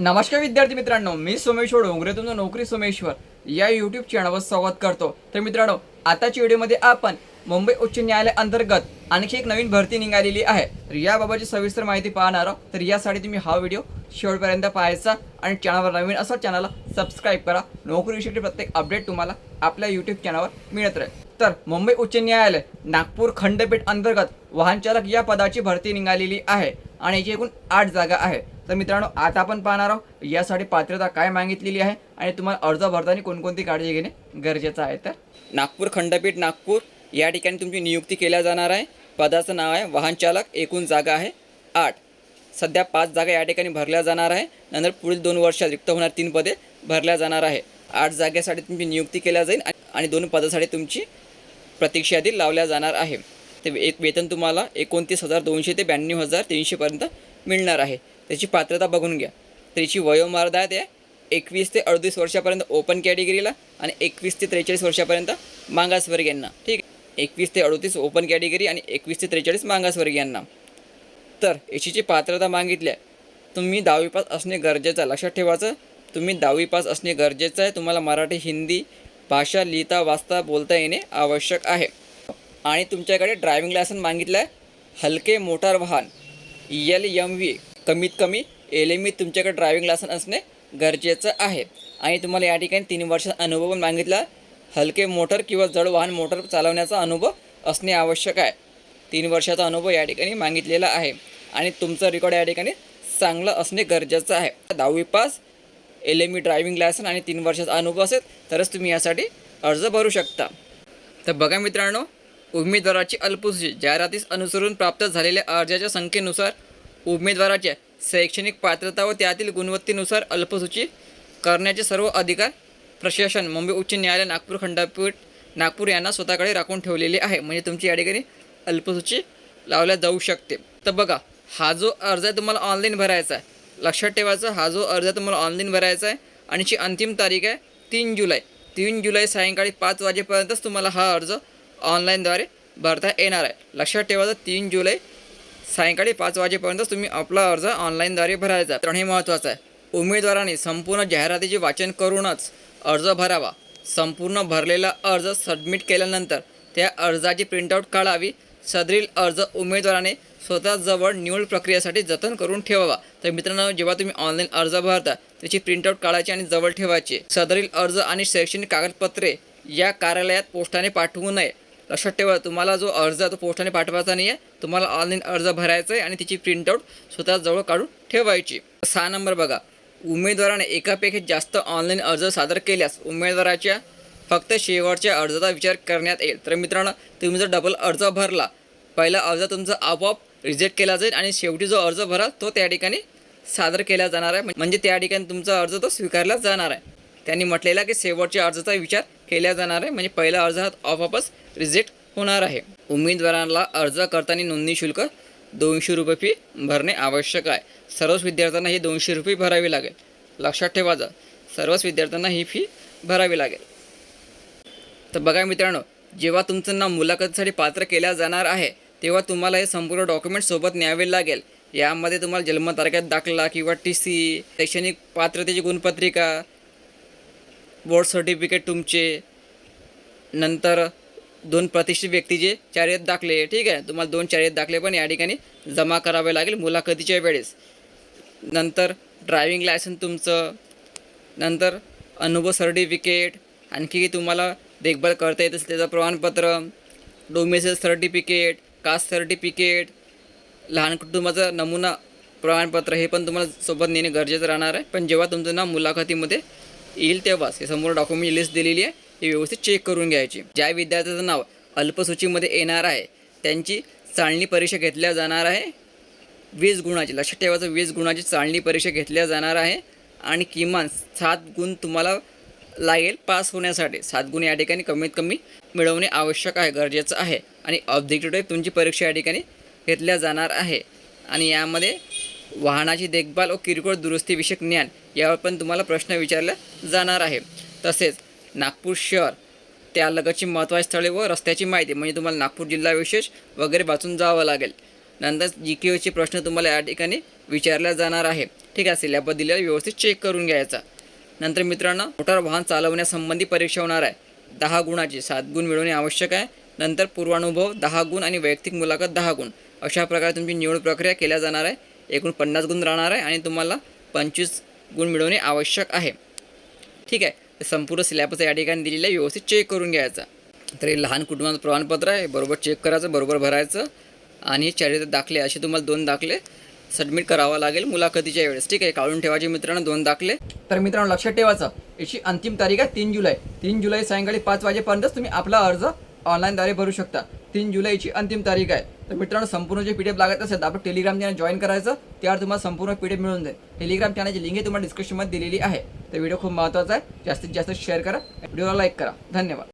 नमस्कार विद्यार्थी मित्रांनो मी सोमेश्वर डोंगरे तुमचं नोकरी सोमेश्वर या यूट्यूब चॅनलवर संवाद करतो. तर मित्रांनो आताच्या व्हिडिओमध्ये आपण मुंबई उच्च न्यायालय अंतर्गत आणखी एक नवीन भरती निघालेली आहे. तर याबाबतची सविस्तर माहिती पाहणार आहोत. तर यासाठी तुम्ही हा व्हिडिओ शेवटपर्यंत पाहायचा आणि चॅनलवर नवीन असा चॅनलला सबस्क्राईब करा. नोकरीविषयी प्रत्येक अपडेट तुम्हाला आपल्या यूट्यूब चॅनलवर मिळत राहील. तर मुंबई उच्च न्यायालय नागपूर खंडपीठ अंतर्गत वाहनचालक या पदाची भरती निघालेली आहे आणि याची एकूण आठ जागा आहे. तर मित्रांनो आता आपण पाहणार आहोत यासाठी पात्रता काय मागितलेली आहे आणि तुम्हाला अर्ज भरताना कोणकोणती काळजी घेणे गरजेचं आहे तर? नागपूर खंडपीठ नागपूर या ठिकाणी तुमची नियुक्ती केल्या जाणार आहे. पदाचं नाव आहे वाहनचालक एकूण जागा आहे आठ. सध्या पाच जागा या ठिकाणी भरल्या जाणार आहे. नंतर पुढील दोन वर्षात रिक्त होणार तीन पदे भरल्या जाणार आहे. आठ जागेसाठी तुमची नियुक्ती केल्या जाईल आणि दोन पदासाठी तुमची प्रतीक्षा यादी लावल्या जाणार आहे. ते एक वेतन तुम्हाला एकोणतीस हजार दोनशे ते ब्याण्णव हजार तीनशेपर्यंत मिळणार आहे. त्याची पात्रता बघून घ्या. त्याची वयोमर्यादा आहे एकवीस ते अडतीस वर्षापर्यंत ओपन कॅटेगरीला आणि एकवीस ते त्रेचाळीस वर्षापर्यंत मागासवर्गीयांना. ठीक आहे? एकवीस ते अडतीस ओपन कॅटेगरी आणि एकवीस ते त्रेचाळीस मागासवर्गीयांना. तर याचीची पात्रता मागितली आहे. तुम्ही दहावी पास असणे गरजेचं आहे. लक्षात ठेवायचं तुम्ही दहावी पास असणे गरजेचं आहे. तुम्हाला मराठी हिंदी भाषा लिहिता वाचता बोलता येणे आवश्यक आहे. आणि तुमच्याकडे ड्रायव्हिंग लायसन मागितलं आहे हलके मोटार वाहन एल एम व्ही कमीत कमी एल एम व्ही तुमच्याकडे ड्रायव्हिंग लायसन असणे गरजेचं आहे. आणि तुम्हाला या ठिकाणी तीन वर्षाचा अनुभव पण मागितला. आहे. हलके मोटर किंवा जड वाहन मोटर चालवण्याचा अनुभव असणे आवश्यक आहे. तीन वर्षाचा अनुभव या ठिकाणी मागितलेला आहे. आणि तुमचं रेकॉर्ड या ठिकाणी चांगलं असणे गरजेचं आहे. दहावी pass L M E driving licence आणि तीन वर्षाचा अनुभव असेल तरच तुम्ही यासाठी अर्ज भरू शकता. तर बघा मित्रांनो उमेदवाराची अल्पसूची जाहिरातीस अनुसरून प्राप्त झालेल्या अर्जाच्या संख्येनुसार उमेदवाराच्या शैक्षणिक पात्रता व त्यातील गुणवत्तेनुसार अल्पसूची करण्याचे सर्व अधिकार प्रशासन मुंबई उच्च न्यायालय नागपूर खंडपीठ नागपूर यांना स्वतःकडे राखून ठेवलेले आहे. म्हणजे तुमची या ठिकाणी अल्पसूची लावल्या जाऊ शकते. तर बघा हा जो अर्ज आहे तुम्हाला ऑनलाईन भरायचा आहे. लक्षात ठेवायचा हा जो अर्ज तुम्हाला ऑनलाईन भरायचा आहे आणि जी अंतिम तारीख आहे तीन जुलै. तीन जुलै सायंकाळी पाच वाजेपर्यंतच तुम्हाला हा अर्ज ऑनलाईनद्वारे भरता येणार आहे. लक्षात ठेवायचं तीन जुलै सायंकाळी पाच वाजेपर्यंतच तुम्ही आपला अर्ज ऑनलाईनद्वारे भरायचा तर हे महत्त्वाचं आहे. उमेदवाराने संपूर्ण जाहिरातीचे वाचन करूनच अर्ज भरावा. संपूर्ण भरलेला अर्ज सबमिट केल्यानंतर त्या अर्जाची प्रिंटआउट काढावी. सदरील अर्ज उमेदवाराने स्वतःजवळ निवड प्रक्रियेसाठी जतन करून ठेवावा. तर मित्रांनो जेव्हा तुम्ही ऑनलाईन अर्ज भरता त्याची प्रिंटआउट काढायची आणि जवळ ठेवायची. सदरील अर्ज आणि शैक्षणिक कागदपत्रे या कार्यालयात पोस्टाने पाठवू नये. लक्षात ठेवा तुम्हाला जो अर्ज आहे तो पोस्टाने पाठवायचा नाही आहे तुम्हाला ऑनलाईन अर्ज भरायचा आहे आणि तिची प्रिंटआउट स्वतःजवळ काढून ठेवायची. सहा नंबर बघा. उमेदवाराने एकापेक्षा जास्त ऑनलाईन अर्ज सादर केल्यास उमेदवाराच्या फक्त शेवटच्या अर्जाचा विचार करण्यात येईल. तर मित्रांनो तुम्ही जर डबल अर्ज भरला पहिला अर्ज तुमचा आपोआप रिजेक्ट केला जाईल आणि शेवटी जो अर्ज भराल तो त्या ठिकाणी सादर केला जाणार आहे. म्हणजे त्या ठिकाणी तुमचा अर्ज तो स्वीकारला जाणार आहे. त्यांनी म्हटलेला की शेवटच्या अर्जाचा विचार केला जाणार आहे. म्हणजे पहिला अर्ज हा आपोआपच रिजेक्ट होणार आहे. उमेदवारांना अर्ज करताना नोंदणी शुल्क दोनशे रुपये फी भरणे आवश्यक आहे. सर्वच विद्यार्थ्यांना ही दोनशे रुपये भरावी लागेल. लक्षात ठेवायचं सर्वच विद्यार्थ्यांना ही फी भरावी लागेल. तर बघा मित्रांनो जेव्हा तुमचं नाव मुलाखतीसाठी पात्र केल्या जाणार आहे तेव्हा तुम्हाला हे संपूर्ण डॉक्युमेंट सोबत न्यावे लागेल. यामध्ये तुम्हाला जन्मतारखेत दाखला किंवा टी सी शैक्षणिक पात्रतेची गुणपत्रिका बोर्ड सर्टिफिकेट तुमचे नंतर दोन प्रतिष्ठित व्यक्तीचे चार्यत दाखले ठीक आहे? तुम्हाला दोन चार्यत दाखले पण या ठिकाणी जमा करावे लागेल मुलाखतीच्या वेळेस. नंतर ड्रायव्हिंग लायसन तुमचं नंतर अनुभव सर्टिफिकेट आणखी तुम्हाला देखभाल करता येत असेल त्याचं प्रमाणपत्र डोमेसेल सर्टिफिकेट कास्ट सर्टिफिकेट लहान कुटुंबाचं नमुना प्रमाणपत्र हे पण तुम्हाला सोबत नेणे गरजेचं राहणार आहे. पण जेव्हा तुमचं नाव मुलाखतीमध्ये येईल तेव्हाच हे संपूर्ण डॉक्युमेंट लिस्ट दिलेली आहे हे व्यवस्थित चेक करून घ्यायची. ज्या विद्यार्थ्याचं नाव अल्पसूचीमध्ये येणार आहे त्यांची चाळणी परीक्षा घेतल्या जाणार आहे. वीस गुणाची लक्षात ठेवायचं वीस गुणाची चाळणी परीक्षा घेतल्या जाणार आहे. आणि किमान सात गुण तुम्हाला लागेल. पास होण्यासाठी सात गुण या ठिकाणी कमीत कमी मिळवणे आवश्यक आहे गरजेचं आहे. आणि ऑब्जेक्टिव्ह तुमची परीक्षा या ठिकाणी घेतल्या जाणार आहे. आणि यामध्ये वाहनाची देखभाल व किरकोळ दुरुस्तीविषयक ज्ञान यावर पण तुम्हाला प्रश्न विचारला जाणार आहे. तसेच नागपूर शहर त्यालगतची महत्त्वाची स्थळे व रस्त्याची माहिती म्हणजे तुम्हाला नागपूर जिल्हा विशेष वगैरे वाचून जावं लागेल. नंतर जी के चे प्रश्न तुम्हाला या ठिकाणी विचारला जाणार आहे. ठीक आहे सिलेबस दिलेला व्यवस्थित चेक करून घ्यायचा. नंतर मित्रांनो मोटार वाहन चालवण्यासंबंधी परीक्षा होणार आहे. दहा गुणाची सात गुण मिळवणे आवश्यक आहे. नंतर पूर्वानुभव दहा गुण आणि वैयक्तिक मुलाखत दहा गुण. अशा प्रकारे तुमची निवड प्रक्रिया केल्या जाणार आहे. एकूण पन्नास गुण राहणार आहे आणि तुम्हाला पंचवीस गुण मिळवणे आवश्यक आहे. ठीक आहे. संपूर्ण सिलेबस या ठिकाणी दिलेलं आहे. व्यवस्थित चेक करून घ्यायचा. तर हे लहान कुटुंबाचं प्रमाणपत्र आहे. बरोबर चेक करायचं बरोबर भरायचं. आणि चरित्र दाखले असे तुम्हाला दोन दाखले. सबमिट करावा लागेल मुलाखतीच्या वेळेस. ठीक आहे काढून ठेवायचे मित्रांनो दोन दाखले. तर मित्रांनो लक्षात ठेवायचं याची अंतिम तारीख आहे तीन जुलै. तीन जुलै सायंकाळी पाच वाजेपर्यंतच तुम्ही आपला अर्ज ऑनलाईनद्वारे भरू शकता. तीन जुलैची अंतिम तारीख आहे. तर मित्रांनो संपूर्ण जे पी डी एफ लागत असेल तर आपण टेलिग्राम चॅनल जॉईन करायचं. त्यावर तुम्हाला संपूर्ण पी डी एफ मिळून जाईल. टेलिग्राम चॅनलची लिंक तुम्हाला डिस्क्रिप्शनमध्ये दिलेली आहे. तर व्हिडिओ खूप महत्त्वाचा आहे. जास्तीत जास्त शेअर करा. व्हिडिओला लाईक करा. धन्यवाद.